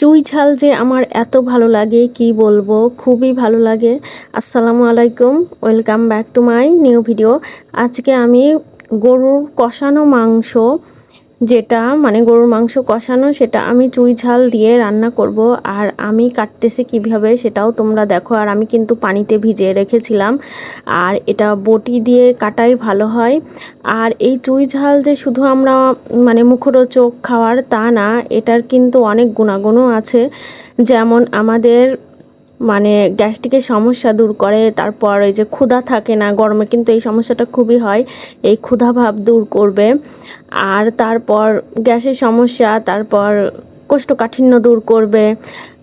চুই ঝাল যে আমার এত ভালো লাগে, কি বলব? খুবই ভালো লাগে। আসসালামু আলাইকুম, welcome back to my new video. আজকে আমি গরুর কষানো মাংস যেটা মানে গরুর মাংস কষানো, সেটা আমি চুই ঝাল দিয়ে রান্না করব। আর আমি কাটতেছি কীভাবে সেটাও তোমরা দেখো। আর আমি কিন্তু পানিতে ভিজিয়ে রেখেছিলাম। আর এটা বটি দিয়ে কাটাই ভালো হয়। আর এই চুই ঝাল যে শুধু আমরা মানে মুখরোচক খাওয়ার তা না, এটার কিন্তু অনেক গুণাগুণও আছে। যেমন আমাদের মানে গ্যাস্ট্রিকের সমস্যা দূর করে, তারপর এই যে ক্ষুধা থাকে না গরমে, কিন্তু এই সমস্যাটা খুবই হয়, এই ক্ষুধা ভাব দূর করবে। আর তারপর গ্যাসের সমস্যা, তারপর কোষ্ঠকাঠিন্য দূর করবে,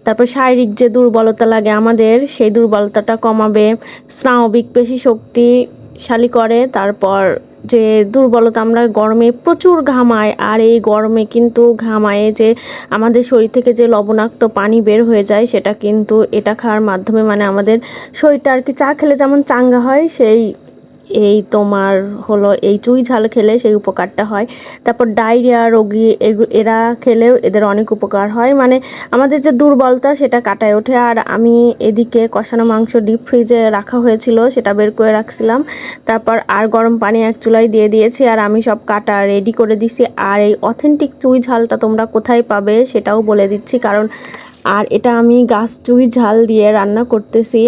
তারপর শারীরিক যে দুর্বলতা লাগে আমাদের, সেই দুর্বলতাটা কমাবে, স্নায়বিক পেশি শক্তিশালী করে, তারপর যে দুর্বলতা আমরা গরমে প্রচুর ঘামাই, আর এই গরমে কিন্তু ঘামায়ে যে আমাদের শরীর থেকে যে লবণাক্ত পানি বের হয়ে যায়, সেটা কিন্তু এটা খাওয়ার মাধ্যমে মানে আমাদের শরীরটা আর কি চা খেলে যেমন চাঙ্গা হয়, সেই এই তোমার হলো এই চুই ঝাল খেলে সেই উপকারটা হয়। তারপর ডায়রিয়া, রোগী এরা খেলেও এদের অনেক উপকার হয়। মানে আমাদের যে দুর্বলতা সেটা কাটায় ওঠে। আর আমি এদিকে কষানো মাংস ডিপ ফ্রিজে রাখা হয়েছিল, সেটা বের করে রাখছিলাম। তারপর আর গরম পানি এক চুলাই দিয়ে দিয়েছি। আর আমি সব কাটা রেডি করে দিছি। আর এই অথেন্টিক চুই ঝালটা তোমরা কোথায় পাবে সেটাও বলে দিচ্ছি। কারণ আর এটা আমি গাছ চুই ঝাল দিয়ে রান্না করতেছি।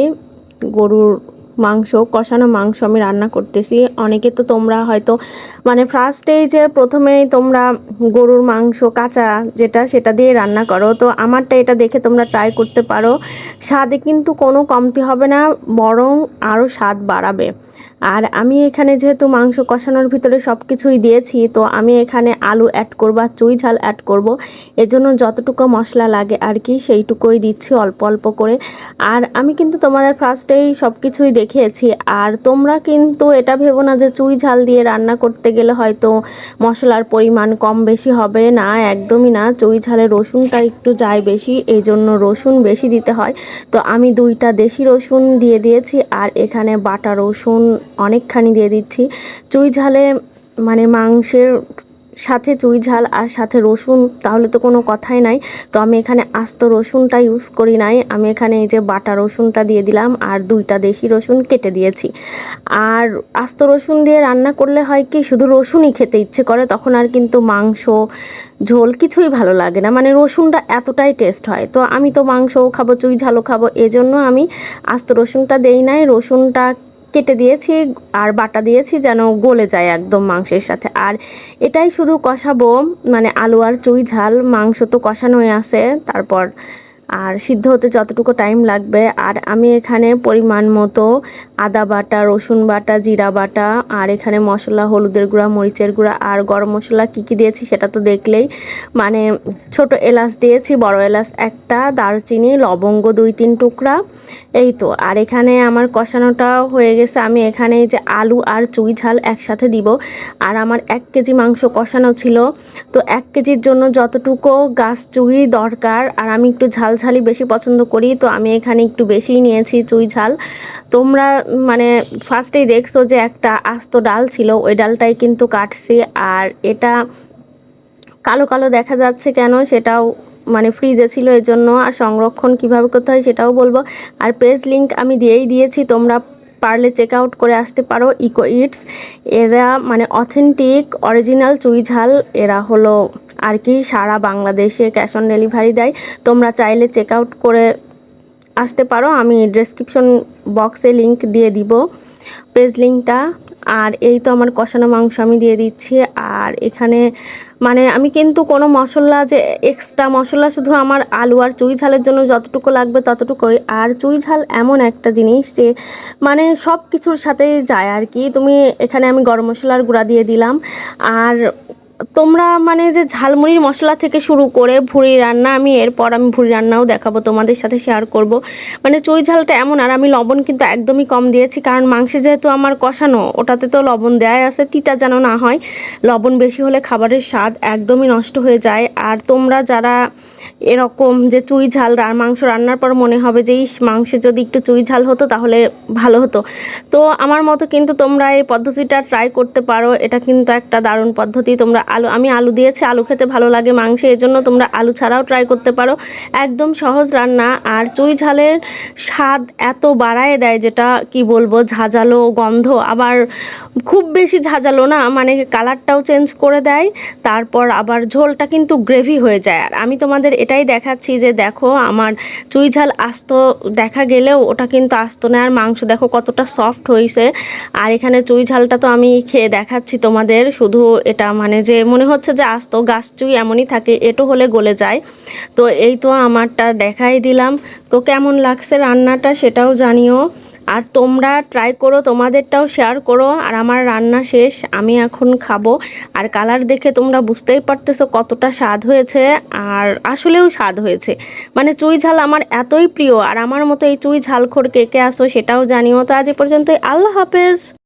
গরুর মাংস, কষানো মাংস আমি রান্না করতেছি। অনেকে তো তোমরা হয়তো মানে ফার্স্টেই যে প্রথমেই তোমরা গরুর মাংস, কাঁচা যেটা সেটা দিয়ে রান্না করো। তো আমারটা এটা দেখে তোমরা ট্রাই করতে পারো। স্বাদে কিন্তু কোনো কমতি হবে না, বরং আরও স্বাদ বাড়াবে। আর আমি এখানে যেহেতু মাংস কষানোর ভিতরে সব কিছুই দিয়েছি, তো আমি এখানে আলু অ্যাড করব আর চুই ঝাল অ্যাড করব। এজন্য যতটুকু মশলা লাগে আর কি, সেইটুকুই দিচ্ছি অল্প অল্প করে। আর আমি কিন্তু তোমাদের ফার্স্টেই সব কিছুই দেখিয়েছি আর তোমরা কিন্তু এটা ভেবো না যে চুই ঝাল দিয়ে রান্না করতে গেলে হয়তো মশলার পরিমাণ কম বেশি হবে। না, একদমই না। চুই ঝালে রসুনটা একটু যায় বেশি এই জন্য রসুন বেশি দিতে হয়। তো আমি দুইটা দেশি রসুন দিয়ে দিয়েছি আর এখানে বাটা রসুন অনেকখানি দিয়ে দিচ্ছি। চুই ঝালে মানে মাংসের সাথে চুই ঝাল আর সাথে রসুন, তাহলে তো কোনো কথাই নাই। তো আমি এখানে আস্ত রসুনটা ইউজ করি নাই। আমি এখানে এই যে বাটা রসুনটা দিয়ে দিলাম আর দুইটা দেশি রসুন কেটে দিয়েছি। আর আস্ত রসুন দিয়ে রান্না করলে হয় কি, শুধু রসুনই খেতে ইচ্ছে করে, তখন আর কিন্তু মাংস, ঝোল কিছুই ভালো লাগে না। মানে রসুনটা এতটাই টেস্ট হয়। তো আমি তো মাংসও খাব, চুই ঝালও খাব, এজন্য আমি আস্ত রসুনটা দেই নাই। রসুনটা কেটে দিয়েছি আর বাটা দিয়েছি যেন গলে যায় একদম মাংসের সাথে। আর এটাই শুধু কষাবো মানে আলু আর চুই ঝাল, মাংস তো কষানোই আছে, তারপর আর সিদ্ধ হতে যতটুকু টাইম লাগবে। আর আমি এখানে পরিমাণ মতো আদা বাটা, রসুন বাটা, জিরা বাটা, আর এখানে মশলা, হলুদের গুঁড়া, মরিচের গুঁড়া, আর গরম মশলা কী কী দিয়েছি সেটা তো দেখলেই। মানে ছোট এলাচ দিয়েছি, বড় এলাচ একটা, দারচিনি, লবঙ্গ দুই তিন টুকরা, এই তো। আর এখানে আমার কষানোটা হয়ে গেছে। আমি এখানে যে আলু আর চুই ঝাল একসাথে দিব। আর আমার এক কেজি মাংস কষানো ছিল। তো এক কেজির জন্য যতটুকু গাছ চুই দরকার, আর আমি একটু ঝাল ঝালই বেশি পছন্দ করি, তো আমি এখানে একটু বেশিই নিয়েছি চুই ঝাল। তোমরা মানে ফার্স্টেই দেখছ যে একটা আস্ত ডাল ছিল, ওই ডালটাই কিন্তু কাটছি, আর এটা কালো কালো দেখা যাচ্ছে কেন সেটাও মানে ফ্রিজে ছিল এই জন্য আর সংরক্ষণ কীভাবে করতে হয় সেটাও বলব। আর পেজ লিংক আমি দিয়েই দিয়েছি, তোমরা পারলে চেক আউট করে আসতে পারো ইকো ইটস এরা মানে অথেন্টিক অরিজিনাল চুই ঝাল। এরা হলো আর কি সারা বাংলাদেশে ক্যাশ অন ডেলিভারি দেয়। তোমরা চাইলে চেক আউট করে আসতে পারো। আমি ডেসক্রিপশন বক্সে লিংক দিয়ে দিব। পেজ লিঙ্কটা আর এই তো আমার কষানো মাংস আমি দিয়ে দিচ্ছি। আর এখানে মানে আমি কিন্তু কোনো মশলা যে এক্সট্রা মশলা শুধু আমার আলু আর চুই ঝালের জন্য যতটুকু লাগবে ততটুকুই। আর চুই ঝাল এমন একটা জিনিস যে মানে সব কিছুর সাথেই যায় আর কি। তুমি এখানে আমি গরম মশলার গুঁড়া দিয়ে দিলাম। আর তোমরা মানে যে ঝালমুড়ির মশলা থেকে শুরু করে ভুড়ি রান্না, আমি এরপর আমি ভুড়ি রান্নাও দেখাবো, তোমাদের সাথে শেয়ার করব। মানে চুই ঝালটা এমন, আর আমি লবণ কিন্তু একদমই কম দিয়েছি, কারণ মাংসে যেহেতু আমার কষানো, ওটাতে তো লবণ দেয়াই আছে, তিতা যেন না হয়, লবণ বেশি হলে খাবারের স্বাদ একদমই নষ্ট হয়ে যায়। আর তোমরা যারা এরকম যে চুই ঝাল মাংস রান্নার পর মনে হবে যে এই মাংসে যদি একটু চুই ঝাল হতো, তাহলে ভালো হতো। তো আমার মতো কিন্তু তোমরা এই পদ্ধতিটা ট্রাই করতে পারো, এটা কিন্তু একটা দারুণ পদ্ধতি, তোমরা আলু আমি আলু দিয়েছি, আলু খেতে ভালো লাগে মাংসে, এজন্য তোমরা আলু ছাড়াও ট্রাই করতে পারো। একদম সহজ রান্না, আর চুই ঝালের স্বাদ এত বাড়ায় দেয় যেটা কি বলব, ঝাঁঝালো গন্ধ। আবার খুব বেশি ঝাঁঝালো না মানে কালারটাও চেঞ্জ করে দেয়, তারপর আবার ঝোলটা কিন্তু গ্রেভি হয়ে যায়। আর আমি তোমাদের এটাই দেখাচ্ছি যে দেখো, আমার চুই ঝাল আস্ত দেখা গেলেও ওটা কিন্তু আস্ত না, আর মাংস দেখো কতটা সফট হয়েছে আর এখানে চুই ঝালটা তো আমি খেয়ে দেখাচ্ছি তোমাদের, শুধু এটা মানে যে মনে হচ্ছে যে আস্ত, গাছ চুই এমনই থাকে, এটো হলে গলে যায়। তো এই তো আমারটা দেখাই দিলাম। তো কেমন লাগছে রান্নাটা সেটাও জানিও। আর তোমরা ট্রাই করো, তোমাদেরটাও শেয়ার করো। আর আমার রান্না শেষ, আমি এখন খাব। আর কালার দেখে তোমরা বুঝতেই পারতেছো কতটা স্বাদ হয়েছে আর আসলেও স্বাদ হয়েছে। মানে চুই ঝাল আমার এতই প্রিয়, আর আমার মতো এই চুই ঝালখোর কে কে আসো সেটাও জানিও। তো আজ এ পর্যন্তই, আল্লাহ হাফেজ।